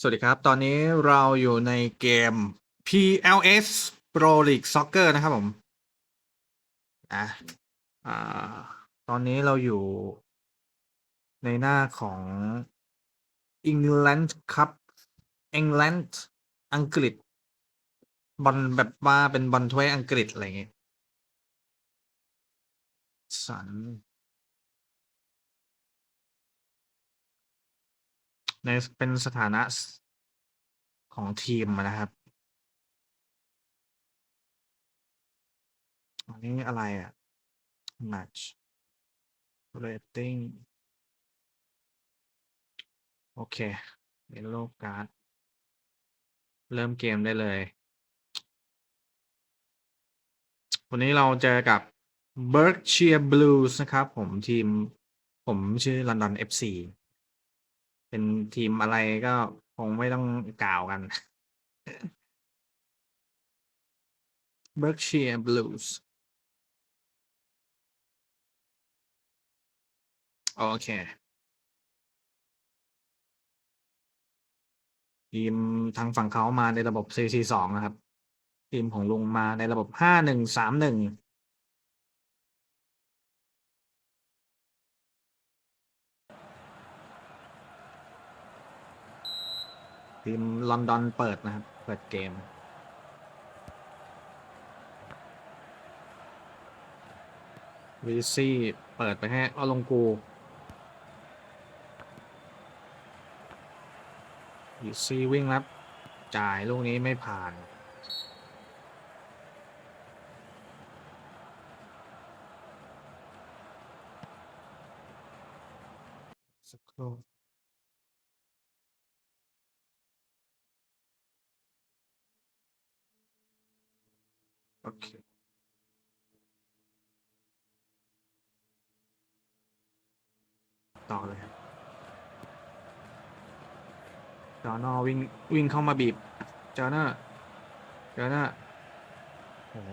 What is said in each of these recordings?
สวัสดีครับ ตอนนี้เราอยู่ในเกม PLS Pro League Soccer นะครับผมอะอ่าตอนนี้เราอยู่ในหน้าของ England Cup England อังกฤษ บอลแบบว่าเป็นบอลถ้วยอังกฤษ อะไรอย่างเงี้ยสัน ในเป็นสถานะของทีมนะครับ อันนี้อะไรอะ match rating โอเค yellow card เริ่มเกมได้เลย วันนี้เราเจอกับ Berkshire Blues นะครับ ผมทีมผมชื่อ London FC เป็นทีมอะไรก็คงไม่ต้องกล่าวกัน Berkshire Blues โอเค ทีมทางฝั่งเขามาในระบบ 4-4-2 นะครับ ทีมของลุงมาในระบบ 5-1-3-1 ทีมลอนดอนเปิดนะครับ เปิดเกม วีซี่เปิดไปให้เอลงกูวีซี่วิ่งรับจ่ายลูกนี้ไม่ผ่านสักครู่ โอเคต่อเลยครับจอนอวิ่งวิ่งเข้ามาบีบจอน่าจอน่าโอ้โห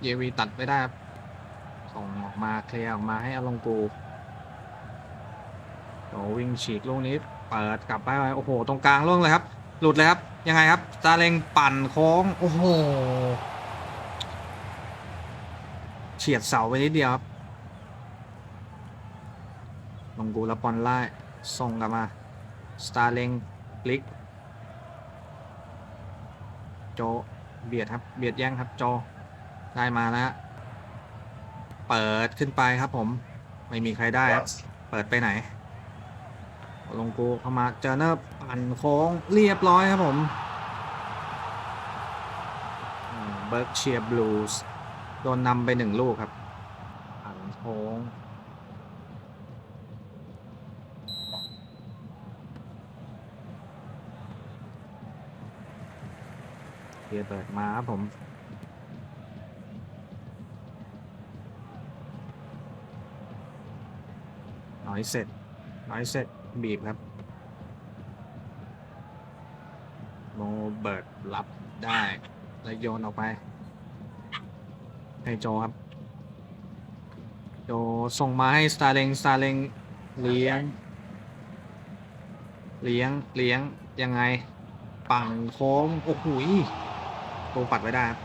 เยวีตัดไม่ได้ครับส่งออกมาเคลียร์ออกมาให้อลงกูโอ้วิ่งฉีกลูกนี้ เปิดกลับไปโอ้โห ตรงกลางล่วงเลยครับ หลุดเลยครับ ยังไงครับซาเลงปั่นโค้ง โอ้โห เฉียดเสาไปนิดเดียวครับลงกูแล้วปอนไล่ส่งกลับมาสตาร์เลงพลิก โจ เบียดครับ เบียดแย่งครับ โจ ได้มาแล้ว เปิดขึ้นไปครับผม ไม่มีใครได้ครับ เปิดไปไหน ลงกูเข้ามาเจอเนอร์ปั่นโค้งเรียบร้อยครับผมเบิร์กเชียร์บลูส์โดนนำไปหนึ่งลูกครับปั่นโค้งเกียร์เปิดมาครับผมน้อยเสร็จน้อยเสร็จ บีบครับ โมเบิร์ดรับได้แล้วโยนออกไป ให้โจครับ โจส่งมาให้สตาร์เลงสตาร์เลงเลี้ยง เลี้ยงเลี้ยงยังไง ปั่นโค้งโอ้โหยโกปัดไว้ได้ครับ